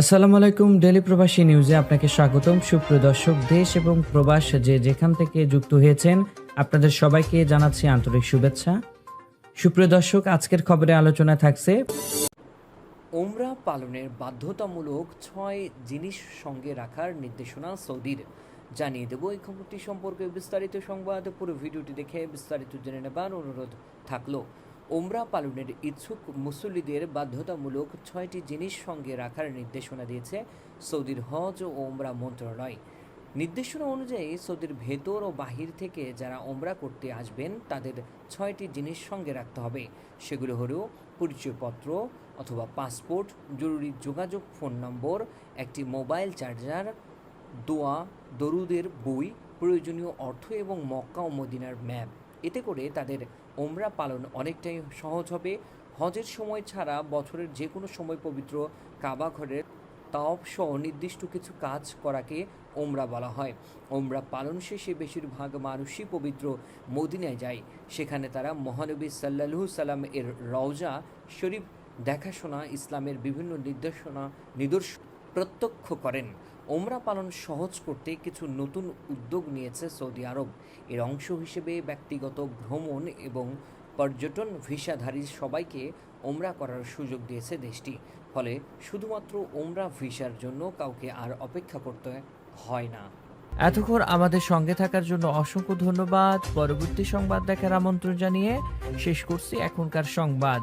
আসসালামু আলাইকুম ডেলি প্রবাসী নিউজে আপনাকে স্বাগতম। সুপ্রিয় দর্শক, দেশ এবং প্রবাস যে যেখান থেকে যুক্ত হয়েছেন, আপনাদের সবাইকে জানাচ্ছি আন্তরিক শুভেচ্ছা। সুপ্রিয় দর্শক, আজকের খবরে আলোচনা থাকছে ওমরা পালনের বাধ্যতামূলক ছয় জিনিস সঙ্গে রাখার নির্দেশনা সৌদির। জানিয়ে দেব এই খবরটি সম্পর্কে বিস্তারিত সংবাদ। পুরো ভিডিওটি দেখে বিস্তারিত জেনে নেবার অনুরোধ থাকল। ওমরা পালনের ইচ্ছুক মুসল্লিদের বাধ্যতামূলক ছয়টি জিনিস সঙ্গে রাখার নির্দেশনা দিয়েছে সৌদির হজ ও ওমরা মন্ত্রণালয়। নির্দেশনা অনুযায়ী সৌদির ভেতর ও বাহির থেকে যারা ওমরা করতে আসবেন, তাদের ছয়টি জিনিস সঙ্গে রাখতে হবে। সেগুলো হলো পরিচয়পত্র অথবা পাসপোর্ট, জরুরি যোগাযোগ ফোন নম্বর, একটি মোবাইল চার্জার, দোয়া, দরুদের বই, প্রয়োজনীয় অর্থ এবং মক্কা ও মদিনার ম্যাপ। এতে করে তাদের ওমরা পালন অনেকটাই সহজ হবে। হজের সময় ছাড়া বছরের যে কোনো সময় পবিত্র কাবা ঘরের তাওয়াফ সহ নির্দিষ্ট কিছু কাজ করাকে ওমরা বলা হয়। ওমরা পালন শেষে বেশিরভাগ মানুষই পবিত্র মদিনায় যায়। সেখানে তারা মহানবী সাল্লাল্লাহু সাল্লাম এর রওজা শরীফ দেখাশোনা, ইসলামের বিভিন্ন নির্দেশনা নিদর্শন প্রত্যক্ষ করেন। ওমরা পালন সহজ করতে কিছু নতুন উদ্যোগ নিয়েছে সৌদি আরব। এর অংশ হিসেবে ব্যক্তিগত ভ্রমণ এবং পর্যটন ভিসাধারী সবাইকে ওমরা করার সুযোগ দিয়েছে দেশটি। ফলে শুধুমাত্র ওমরা ভিসার জন্য কাউকে আর অপেক্ষা করতে হয় না। এতক্ষণ আমাদের সঙ্গে থাকার জন্য অসংখ্য ধন্যবাদ। পরবর্তী সংবাদ দেখার আমন্ত্রণ জানিয়ে শেষ করছি এখনকার সংবাদ।